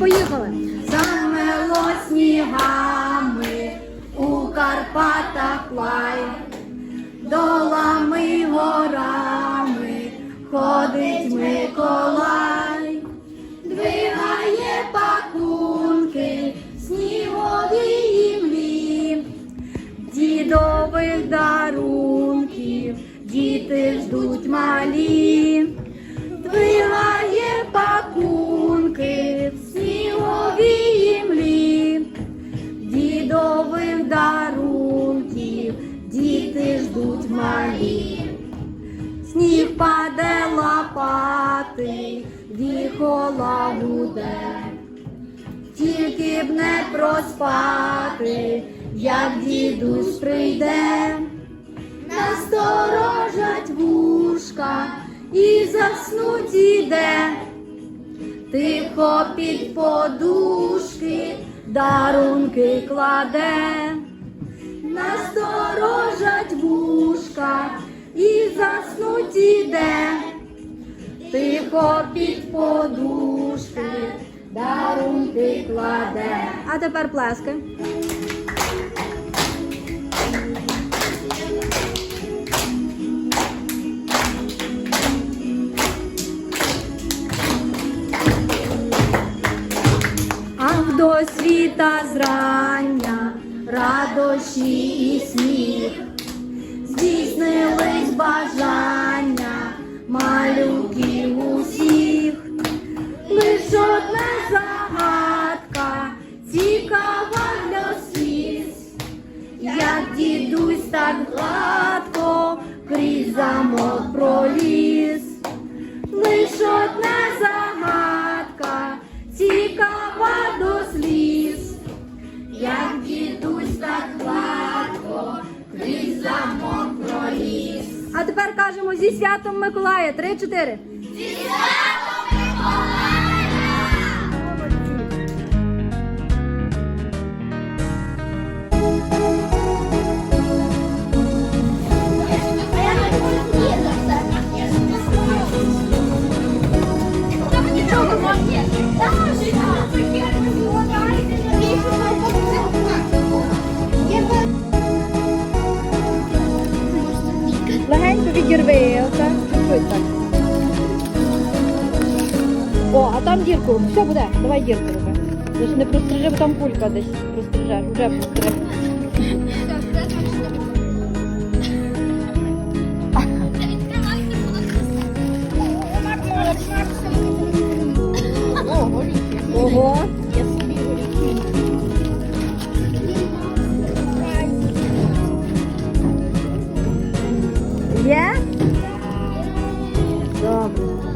поїхали. Замело снігами у Карпатах лай, долами горами ходить Миколай, двигає пакунки снігові імлі, дідових дарунків, діти ждуть малі. Двигає дарунків, діти ждуть малі. Сніг паде лопати, віхола гуде, тільки б не проспати, як дідусь прийде, насторожать вушка і заснуть іде. Тихо під подушки дарунки кладе, вушка і заснуть іде. Тихо під подушки дарунки кладе. А тепер плески. До світа зрання, радощі і сміх, дідусь так гладко крізь замок проліз. Лиш одна загадка, цікава до сліз, як дідусь так гладко крізь замок проліз. А тепер кажемо зі святом Миколая. Три-чотири. Легенько відірви. Так. О, а там дірку. Все буде. Давай дірку роби. Лише не прострижи, бо там кулька десь прострижеш. Вже прострижи. problem.